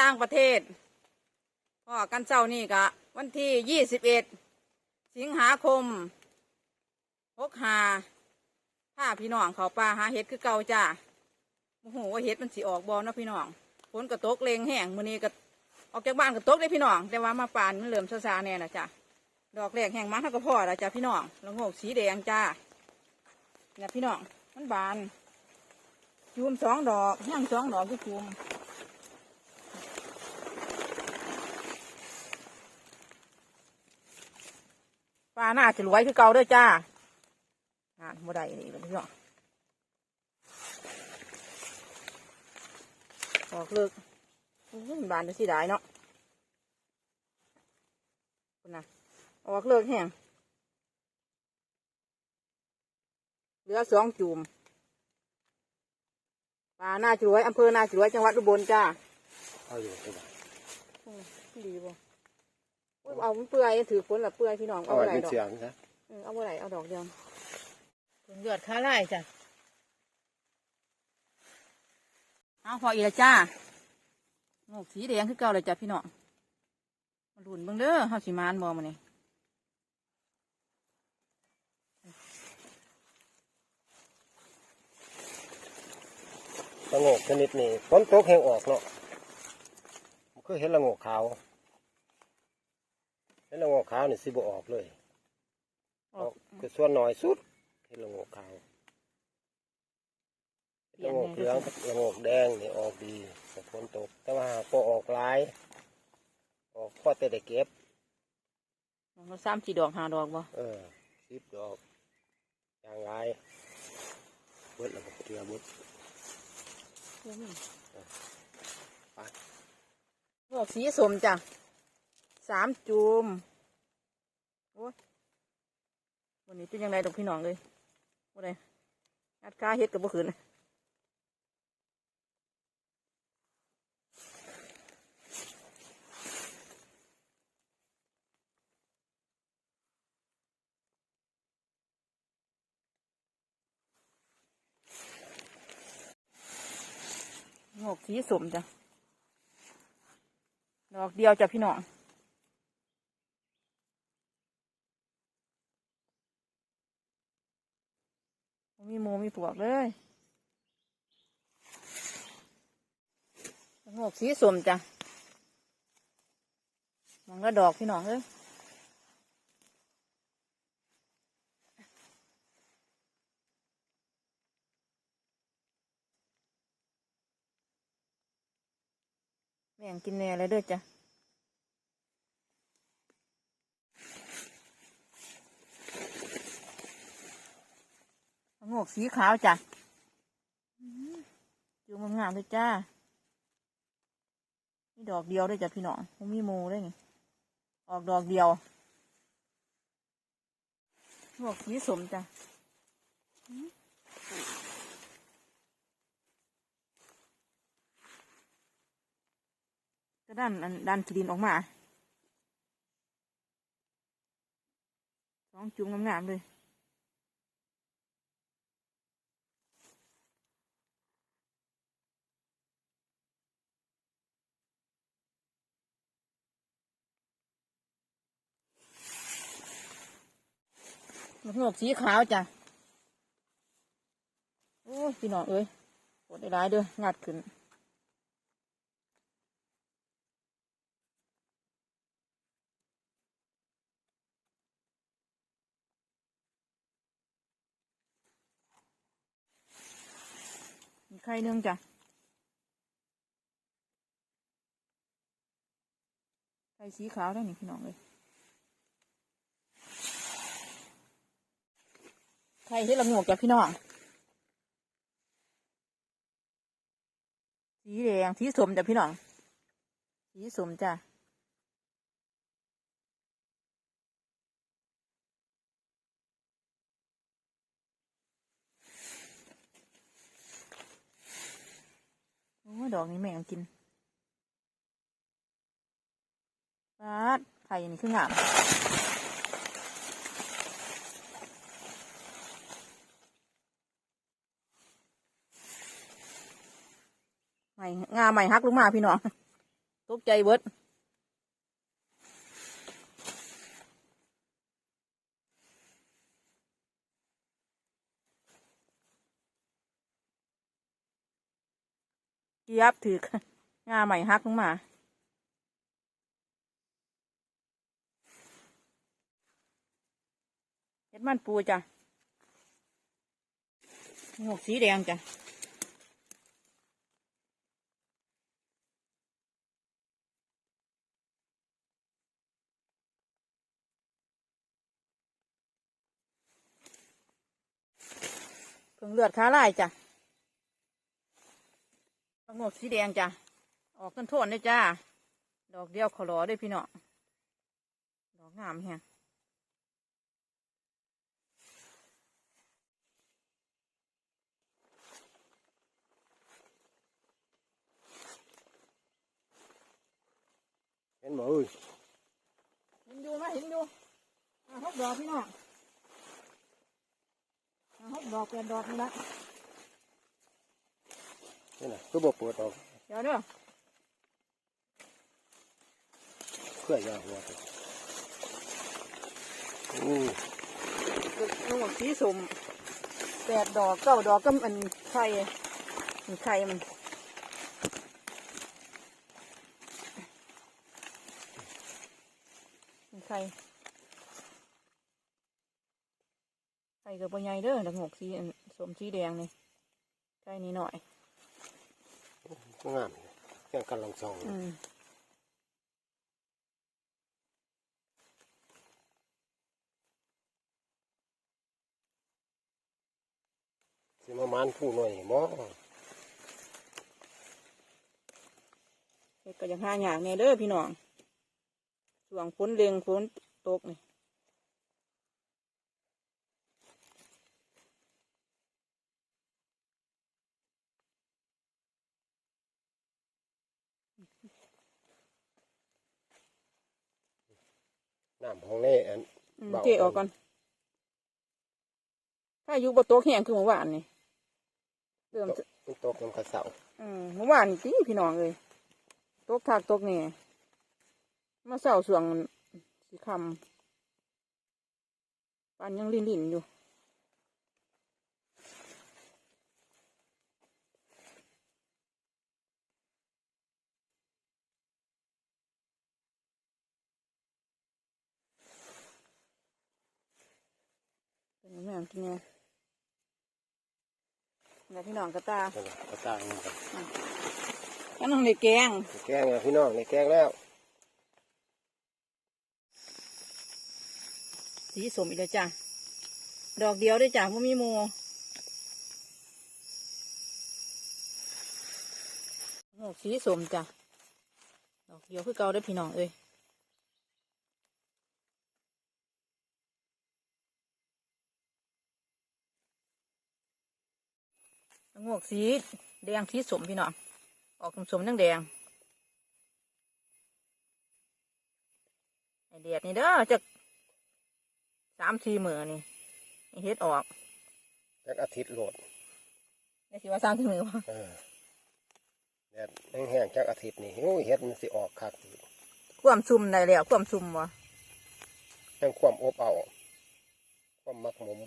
ต่างประเทศพ่อกันเจ้านี่กะ วันที่ยี่สิบเอ็ดสิงหาคมหกหาผ้าพี่น้องเขาป่าหาเห็ดคือเก่าจ้าโอ้โหว่าเห็ดมันสิออกบอลนะพี่น้องฝนกระตกเลงแห้งมือนี้ก็ออกจากบ้านกระตกเลยพี่น้อง แต่ว่ามาป่านมันเริ่มซาๆแน่นะจ้าดอกแรกแห้งมาเท่ากับพ่อล้วจ้าพี่น้องแล้วงอกสีแดงจ้าเนี่ยพี่น้องมันบานจูมสองดอกย่างสองดอกคือจูม ปลาน่าจะรวยคือเก่าเด้วยจ้าอ่านบ่ได้นี่เลยพี่น้องออกเลิกอุ้ยบานจะสิได้เนาะคุณนะออกเลิกแห้งเหลือสองจุ่มปลาน่าจะรวยอำเภอน่าจะรวยจังหวัดอุบลจ้าเอาอยู่ตัวไหนอืมดีบ่อุ๊ย เอามันเปื่อยถือฝนละเปื่อยพี่น้องเอาเอาไว้อะไรเป็นดอกเสียงนะเออเอาบ่ไหนเอาดอกเดียวผลเลือดค่าไล่จ้ะเอาพออีกแล้วจ้าโงกสีแดงคือเก่าเลยจ้ะพี่น้องมาลุ้นเบิ่งเด้อเฮาสิมานบ่มื้อนี้ละโงกชนิดนี้ฝนตกแห้งออกเนาะมันคือเห็นละโงกขาว เห็นละโงกขาวนี่สิบ่ออกเลยออออกกคือส่วนน้อยสุดเห็นละโงกขาวละโงกเหลืองกับละโงกแดงนี่ออกดีแต่ฝนตก แต่ว่าพอออกหลาย ออกพอแต่ได้เก็บมันก็ซ้ำสี่ดอกห้าดอกบ่เออสิบดอกอย่างไรเบิดแล้วก็เกลือเบิดไปโงกสีสมจ้ะ สามจุ่มโอ้ยวันนี้เป็นยังไงดอกพี่น้องเลยวันไหนงัดกาเฮ็ดกับบ่ขืนงอกสีสมจ้ะ ดอกเดียวจ้ะพี่น้อง มีหมูมีปวกเลยงอกสีสมจ้ะมันก็ดอกพี่น้องเลยแม่งกินแน่เลยเด้อจ้ะ งอกสีขาวจ้ะอยู่มันงามเลยจ้ามีดอกเดียวด้วยจ้ะพี่น้องมันมีโมด้วยนี่ ออกดอกเดียวงอกสีสมจ้ะก็ด้านอันด้านขีดินออกมาสองจุ่มงามๆเลย มันงอกสีขาวจ้ะโอ้พี่น้องเอ้ยปวดได้ร้ายเด้องัดขึ้นมีไข่นึงจ้ะไข่สีขาวได้หนี่พี่น้องเลย ไข่ที่ละงวกจ้ะพี่น้อง สีแดง สีสมจ้ะพี่น้อง สีสมจ้ะโอ้ดอกนี้แม่งกินปาดไข่อันนี้คืองาม ใหม่งาใหม่ฮักลงมาพี่น้องตกใจเบิดเกียบถือกงาใหม่ฮักลงมาเห็ดมันปูจ้ะหกสีแดงจ้ะ เพิ่งเลือดขาลายจ้ะหมวกสีแดงจ้ะ ออกต้นโทนเลยจ้า ดอกเดียวขอรอด้วยพี่เนาะดอกงามแฮะเห็นบ่เอ้ยเห็นอยู่ไหมเห็นอยู่อ่าหกดอกพี่น้อ งอ่าหกดอกแปดดอกนี่ละนี่น่ะคือบ่เปิดออกเดี๋ยวเด้อเพื่อยาหัวไปอู้ลูกสีสมแปดดอกเก้าดอกก็มันไข่มันไข่มันมันไข่ ไข่กับปใหญ่เด้อดอกหกสีอันสมสีแดงนี่ไข่นี่หน่อยงามแค่กันลองส่องอืมสิมามานผู้หน่อยบ่เฮ็ดก็ยังหาอย่างแน่เด้อพี่น้องช่วงฝนเล็งฝนตกนี่ น้ำของนี่อันอืมเบาเทออกก่อนถ้าอยู่บนโต๊ะแห้งคือเมื่อวานนี่เริ่มจะมันตกน้ำกระเสาอืมเมื่อวานนี่พี่น้องเลยตกทากตกนี่มาเศร้าสวงสีคำปานยังลิ่นลิ่นๆอยู่ เป็นแม่งกินไงแล้วพี่น้องกระตานั่นน่ะกระตายมันกันก็น้องในแกงแกงแล้วพี่น้องในแกงแล้วสีสมอีกแล้วจ้ะดอกเดียวด้วยจ้ะพ่มีหมูโงกสีสมจ้ะดอกเดียวคือเก่าได้อพี่น้องเอ้ย โงกสีแดงสีสมพี่น้องออกสมๆแดงๆไอเดียดนี่เด้อจะสามสี่มือนี่ให้เฮ็ดออกจักอาทิตย์โหลดได้สิว่าสามสี่มือบ่เออแดดแห้งๆจักอาทิตย์นี่โอ้ยเฮ็ดมันสิออกคักอีกความซุ่มได้แล้วความซุ่มบ่แห้งความอบเอาความมักหมม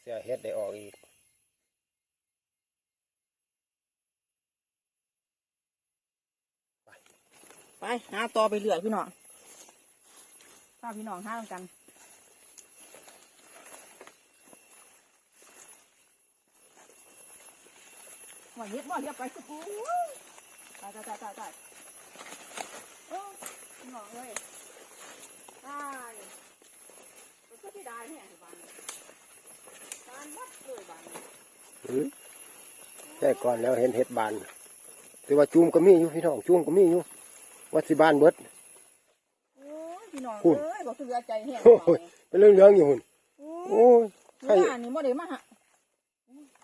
เสียเฮ็ดได้ออกอีก ไปหาต่อไปเรื่อยพี่น้องพาพี่น้องหากันว่าเฮ็ดบ่เฮ็ดไปสุกูตายตายตายตายตายโอ้พี่น้องเอ้ยตายมันก็สิได้แฮ่บ้านการวัดเลยบ้านนี้หือแต่ก่อนแล้วเห็นเห็ดบานแต่ว่าจุ่มก็มีอยู่พี่น้องจุ่มก็มีอยู่ วัดสิบานเบิดโอ้ยพี่น้องคุณเอ้ยบอกคือเหลือใจแห้งโอ้ยเป็นเรื่องเรื่องๆอยู่หุ่นโอ้โอ้ยยใครเมื่อวานนี่บ่ได้มาหา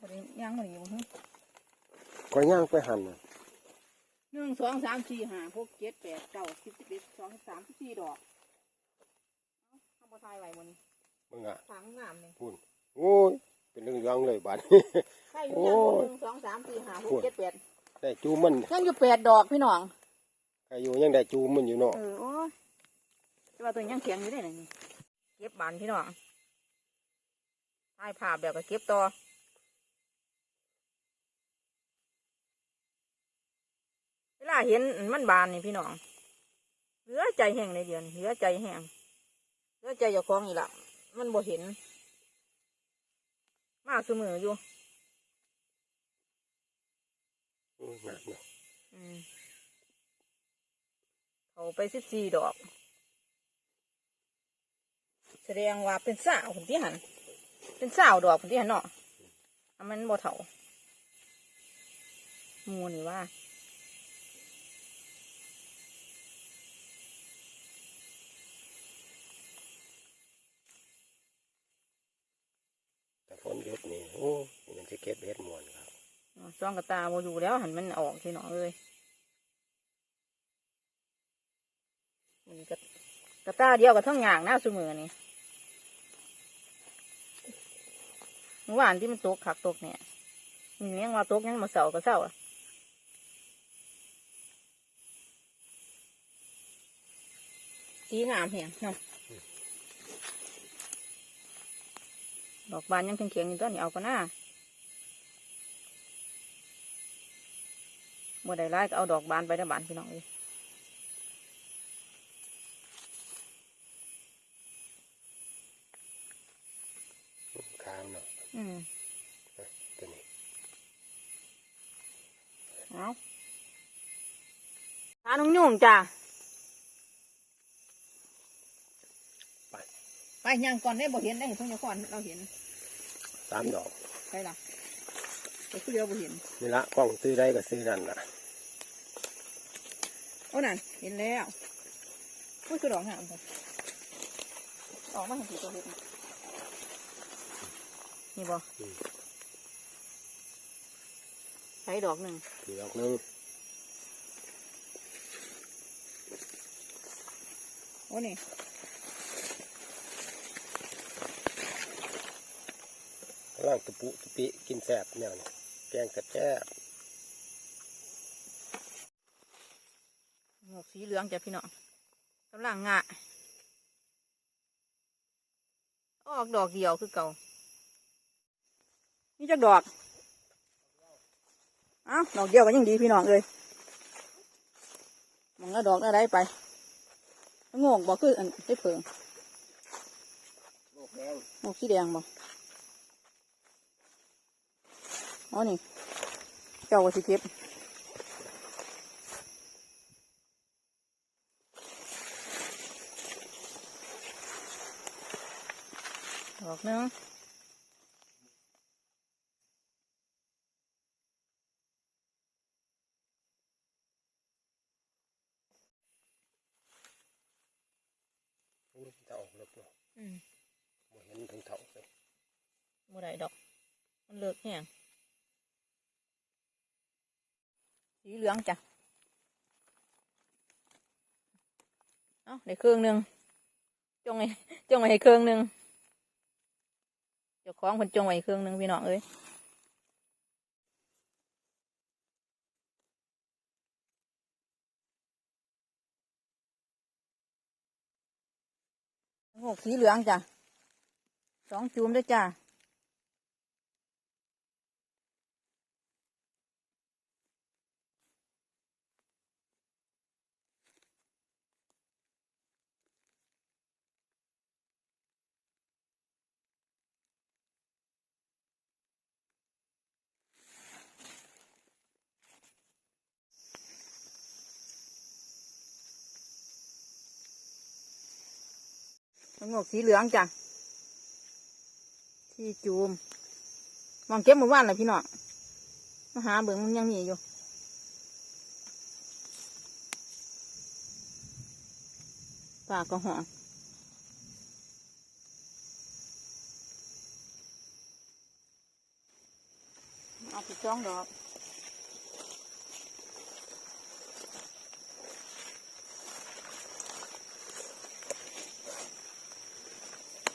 บ่ได้ยังบ่ได้บ่ฮึก็ย่างไปหันน่ะหนึ่งสองสามสี่ห้าหกเจ็ดแปดเก้าสิบสิบเอ็ดสิบสองสิบสามสิบสี่ดอกเอ้าทำบ่ทายไหวบ่นี่มึงอะทางงามนี่พุ่นโอ้ยเป็นเรื่องเรื่องๆเลยบานทใช่อยู่ยังหนึ่งสองสามสี่ห้าหกเจ็ดแปดได้จูมันยังอยู่แปดดอกพี่น้อง อายุยังได้จูมันอยู่เนาะเออโอ้ยแต่ว่าตัวยังเถียงอยู่ได้เลยนี่เก็บบานพี่น้องถ่ายภาพแบบก็เก็บต่อเวลาเห็นมันบานนี่พี่น้องเหลือใจแห้งในเดือนเหลือใจแห้งเหลือใจเจ้าของอีกละมันบ่เห็น มาเสมออยู่อืม ไปสิบสี่ดอก แสดงว่าเป็นสาวคนที่หัน เป็นสาวดอกคนที่หันเนาะอันมันบ่เถาหมูนี่ว่าแต่ฝนหยุดนี่โอ้มันจะเก็บเห็ดมวนครับจ้องกระตาโมอยู่แล้วหันมันออกที่หนอเลย มันกระกระตาเดียวกับทั้งงางหน้าสมือนี่เมื่อวานที่มันตกขักตกเนี่ยมันยังว่าตกยังมาเสาก็เศร้าอะสีงามเหียงเนาะดอกบานยังเขียงๆอยู่ต้นนี่เอาก็น่าเมื่อใดไล่ก็เอาดอกบานไปนะบานพี่น้องเลย ค้างเนาะ อืมตัวนี้เอาทานุ่งยุ่งจ้ะไปไปย่างก่อนได้บ่เห็นได้เห็นทุ่งยาก่อนเราเห็นสามดอกใช่ล่ะแต่คือเดียวบ่เห็นนี่ละกล้องซื้อได้ก็ซื้อนั่นละโอ้นั่นเห็นแล้วพูดคือดอกงามครับออกมาเห็นสีตัวเห็น นี่บ่ใช้ดอกหนึ่งอีกดอกหนึงโอ้นี่ล่างตุปุตุปิกินแสบเนี่ยนี่แกงแซ่บหมวกสีเหลืองจ้ะพี่น้องกำลังงะออกดอกเดียวคือเก่า นี่จักดอก เอ้าดอกเดียวก็ยังดีพี่น้องเลยมองแล้วดอกอะไรไปงงบอกคืออันได้เพิงโลกแดงหมกสีแดงบ่อ๋อนี่ เจ้าก็สิเก็บดอกนึง อู้จะออกเลิกเนาะ อืม บ่เห็นถึงเท่าเลย บ่ได้ดอก มันเลิกแห้งสีเหลือ งจ้ะเอ้าได้เครื่องหนึ่งจงไว้จงไว้ให้เครื่องหนึ่งเจ้าของคนจงไว้เครื่องหนึ่งพี่น้องเอ้ยหกสีเหลืองจ้ะสองจูมด้วยจ้ะ งอกสีเหลืองจ้ะที่จูมมองเก็บหมู่บ้านเลยพี่น้องมาหาเบิ่งมันยังมีอยู่ปากก็หอมเอาไปจ้องดอก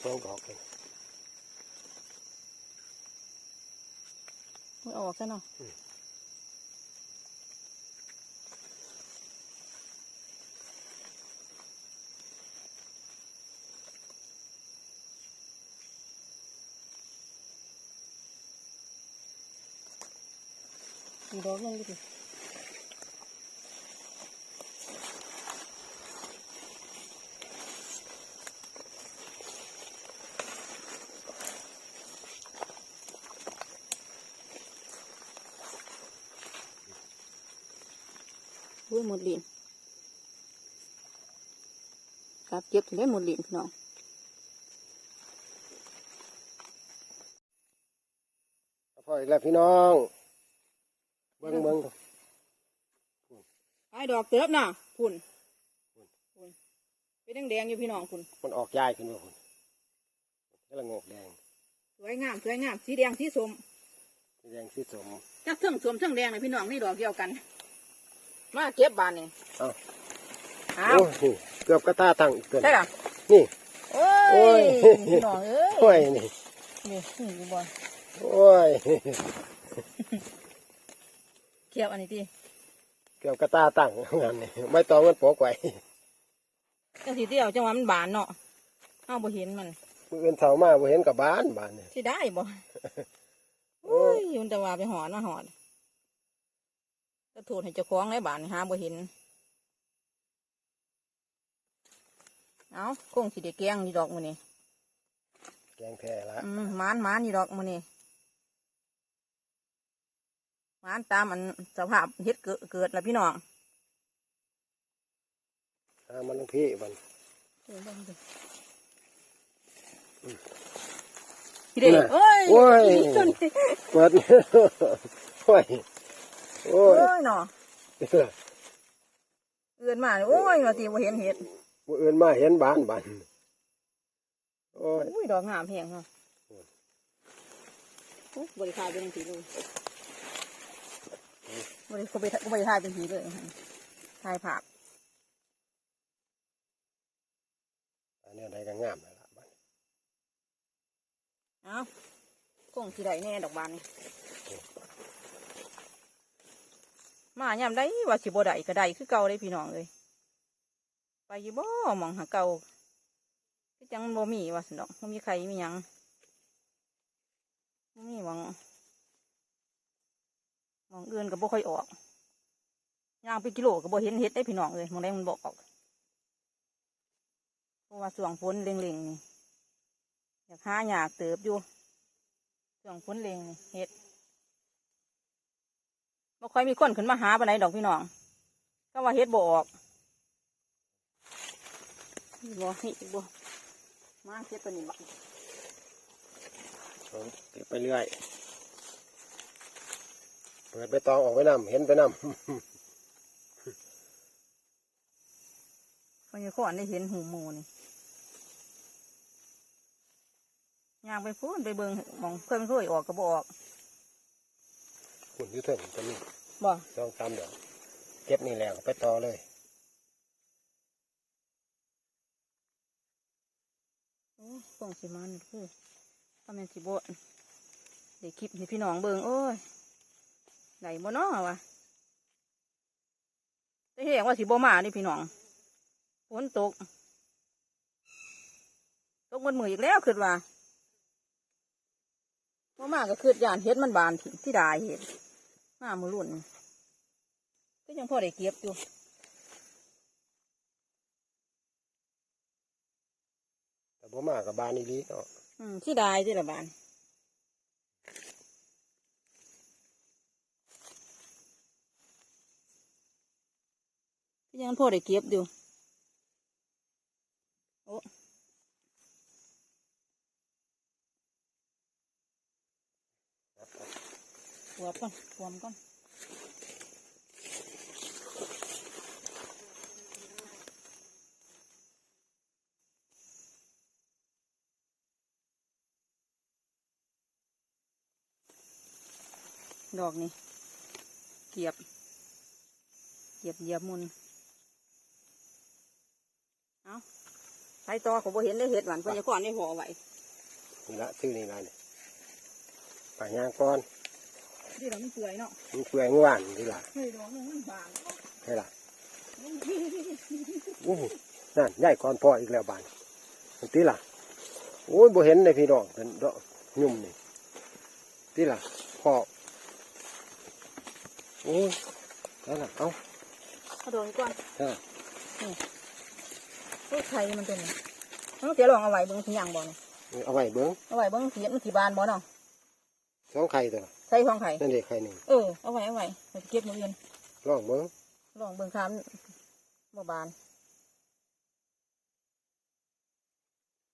สองดอกเลยเอาออกซะเนาะอีดอกยังอยู่ดิ อุ้ยหมดเหรียญกลับเก็บถึงได้หมดเหรียญพี่น้องพออีกแล้วพี่น้องเบิ้งเบิ้งไอ้ดอกเติบน่ะพุ่นพุ่นเป็นแดงๆอยู่พี่น้องพุ่นมันออกยายขึ้นมาคุณกำลังงอกแดงสวยงามสวยงามสีแดงสีส้มสีแดงสีสมจักเทิงส้มเทิงแดงเลยพี่น้องนี่ดอกเดียวกัน มาเก็บบานนี่เอ้าอ้าโอ้วนี่เกือบกระตาตั้งอีกตัวใช่ล่ะนี่โอ้โอ้ยยพี่น้องเอ้ยโอ้ยนี่นี่นี่บ่โอ้ยเขียวอันนี้ทีเกือบกระตาตั้งงานนี่ไม่ต้องเงินปกไว้จังสีเดียวจังหวะมันบานเนาะเฮาบ่เห็นมันมืออื่นเสามาบ่เห็นกับบ้านบ้านนี่สิได้บ่โอ้โอ้ยยมันแต่ว่าไปหอนมาหอน ก็โทษให้เจ้าของในบ้านหาบ่เห็น เอาคงสิได้แกงนี่ดอกมื้อนี้แกงแท้ละอืมหมานหมานนี่ดอกมื้อนี้หมานตามอันสภาพเฮ็ดเกิดเกิดแล้วพี่น้องหามันลงพี่มันพี่เด็กเอ้ยโอ้ยต้นนี้เปิดโอ้ย โอ้โอ้ยยเนาะเอื่นมาโอ้ยว่าสิบ่เห็นเห็ดมืออื่นมาเห็นบ้านบ้านโอ้ยอุ้ยดอกงามแพงเนาะโอ้ยบริการเป็นสีเลยบริเขาไปบริการเป็นสีเลยถ่ายภาพอันนี้อะไรก็งามแล้วล่ะบ้านเอ้าคงสีใดแน่ดอกบานนี่ มายามได้ว่าสิบ่ได้ก็ได้คือเก่าเลยพี่น้องเลยไปยี่บ่หมองหาเก่าก็จังบ่มีว่าสนดอกบ่มีใครมีหยังบ่มีหวังหมองเอื่นก็บ่ค่อยออกย่างไปกิโลก็บ่เห็นเห็ดได้พี่น้องเลยมองใดมันบอกออกเพราะว่าส่วงฝนเล็งๆนี่อยากหาอยากเติบอยู่ส่วงฝนเล็งเห็ด บ่ค่อยมีคนขึ้นมาหาปานใดดอกพี่น้องก็ว่าเห็ดบ่ออกนี่บ่นี่อีกบ่มาเห็ดตัวนี้บักเอาเก็บไปเรื่อยเปิดไปตองออกไปนำเห็นไปนำมันอยู่ข้อนได้เห็นหูหมูนี่ย่างไปพูนไปเบิ่งหมองเพื่อนช่วยออกก็บออก หุ่นอยุทถินตัวนี้บ่ลองตามเดี๋ยวเก็บนี่แล้วก็ไปต่อเลยโอ้ฟองสิมันคือทำเป็นสิบวเดี๋ยวคลิปให้พี่น้องเบิ่งโอ้ยไหนบ่น้อวะแต่เห็นว่าสิบ่มานี่พี่น้องฝนตก ตกบนมืออีกแล้วคือว่า บ่มาก็คือยานเฮ็ดมันบานที่ที่ได้เฮ็ดมามือรุ่นนี่ก็ยังพอได้เก็บอยู่แต่บ่มากับบานอีหลีเนาะอืมที่ได้ที่ละบานก็ยังพอได้เก็บอยู่โอ้หัว ก่อนหัวมก่อนดอกนี่เกียบ เกียบเยียบมุน เอาใช้ต่อขาบ่เห็นได้เห็ดหวานเพิ่นจะก่อนได้ห่อไว้นี่ละชื่อนี่ละเนี่ยป่ายางก้อน นี่เรามันเปื่อยเนาะมันเปื่อยง่วนนี่ล่ะเฮ้ยดอกนึงมันบานใช่ล่ะอู้หูนั่นใหญ่ก่อนพ่ออีกแล้วบานอันที่ล่ะโอ้ยบ่เห็นเลยพี่น้องเป็นดอกยุ่มนี่ที่ล่ะพ่อโอ้ยนั่นล่ะเอาเอาดอกนี้ก่อนอ่าโอ้ยไข่มันเป็นมันเสียลองเอาไว้เบิ่งสิยังบ่เนาะเอาไว้เบิ้งเอาไว้เบิ่งเสียมันสิบานบ่เนาะสองไข่ตัว ใส่ของไข่นั่นเด็กไข่หนึ่งเออเอาไว้เอาไว้ไปเก็บมื้ออื่นลองเบิ้งลองเบิ่งคามบ่บาน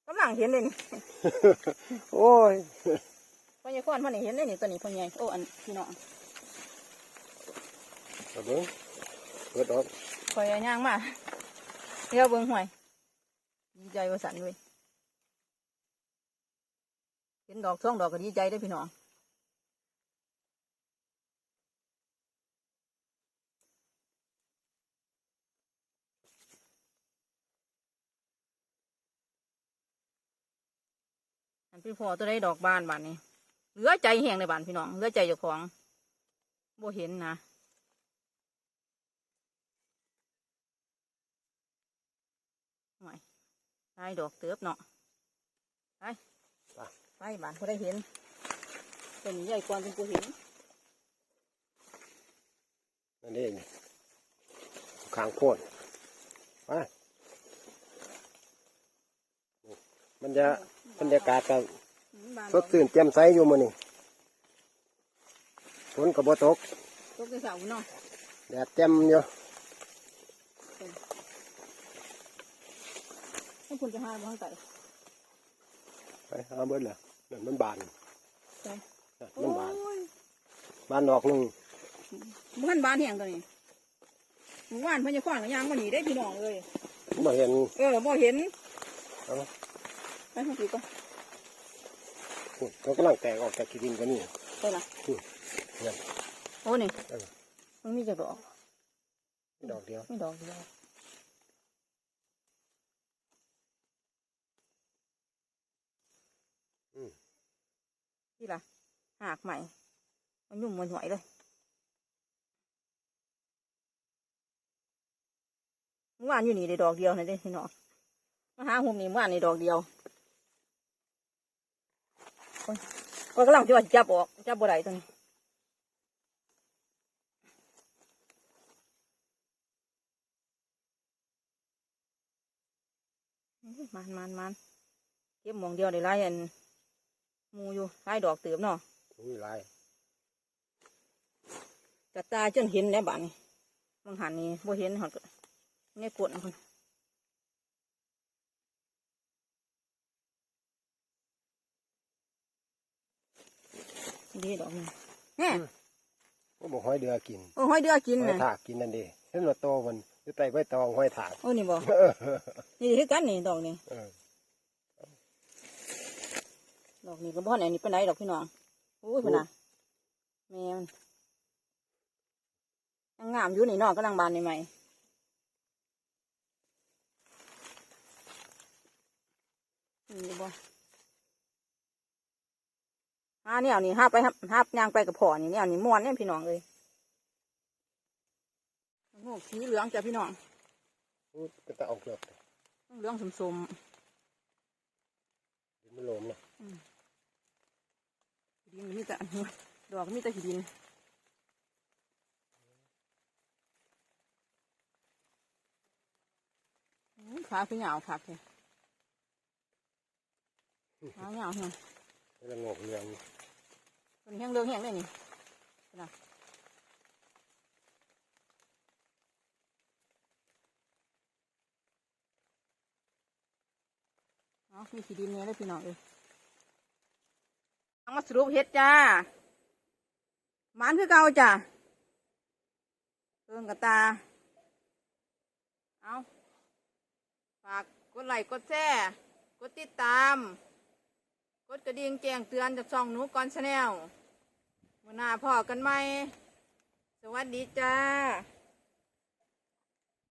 กำลังเห็นเลยนี่โอ้ยพ่อใหญ่คอนพ่อนี่เห็นเลยนี่ตัวนี้พ่อใหญ่โอ้อันพี่น้องเอาเบิ้งเปิดออกคอยเอาย่างมาเดี๋ยวเบิ่งห่วยดีใจว่าสันเลยเห็นดอกท่องดอกก็ดีใจได้อพี่น้อง พี่พอตัวได้ดอกบานบานนี้เหลือใจแห้งในบานพี่น้องเหลือใจเจ้าของบ่เห็นนะหน่อยไปดอกเติบเนาะไปไปบ้านเขาได้เห็นเป็นใหญ่กว่าเป็นกูเห็นนั่นเองข้างโพ่นไปมันจะบรรยากาศก็บ้าน สดชื่นแจ่มใสอยู่มื้อนี้ฝนก็บ่ตกตกในเสาเนาะแดดแจ่มอยู่ให้คุณจะหาบ้างไก่ไปหาเบิดล่ะนั่นมันบานใช่นั่นโอ้มันบานยบานดอกหนึงบ้านบ้านแห่งตัวนี้หมู่บ้านเพิ่นจะขวางกับยางมาหนีได้พี่น้องเลยบ่เห็น เออบ่เห็นเอ้าไปทางนี้ก่อน พุ่นก็กำลังแตกออกจากขี้ดินกันนี่ไปละเนี่ยโอ้นี่เออมันมีจักดอก ดอกเดียว ไม่ดอกเดียวนี่ล่ะหากใหม่ มันยุ่มมันหน่อยเลยเมื่อวานอยู่นี่ได้ดอกเดียวนะเด้พี่น้องมาหาหุมนี่เมื่อวานนี่ดอกเดียว โอ้ยก็กำลังจะว่าสิจับออกจับบ่ได้ตัวนี้อื้อมันมันมันเก็บหมองเดียวได้ไล่อันหมูอยู่ไล่ดอกเติมเนาะมีหลายกระตายจนเห็นแล้วบ้านนี้บางหันนี่บ่เห็นหอดเนี่ยกดคน ดีดอกนี่แหมก็บอกห้อยเดือกินโอ้ห้อยเดือกินห้อยนะถากกินนั่นดิเห็นว่าโตมันอยู่ใต้ใบตองห้อยถากโอ้นี่บ่เออนี่คือกันนี่ดอกนี่เออดอกนี่ก็บ่อนอันนี้เป็นไรดอกพี่น้องโอ้ยพุ่นน่ะแม่มันยังงามอยู่นี่เนอกกำลังบานใหม่ๆนี่บ่ หาเนี่ยนี่ห้าไปครับห้าย่างไปกับพ่อนี่เนี่ยนี่ม่วนเนี่ยพี่น้องเลยโอ้โหสีเหลืองจ้ะพี่น้องอู้ก็จะเอาเกลือกเหลืองสมดินมันโลมนะๆดินมีแต่อันนี้ดอกมีแต่ขี้ดินอื้อขาคือเหงาคักเลยขาเหงาเนาะ แล้วงอกเรืองตันแห้งเรื่องแห้งเลยนี่นะเอามีขี้ดินเนี่ยเลยพี่น้องเอ้ยเอามาสรุปเฮ็ดจ้ามันคือเก่าจ้าเพิ่งกระตา เอาฝากกดไลค์กดแชร์กดติดตาม กดกระดิ่งแจ้งเตือนจากช่องหนูก่อนชาแนลวันหน้าพอกันไหม สวัสดีจ้า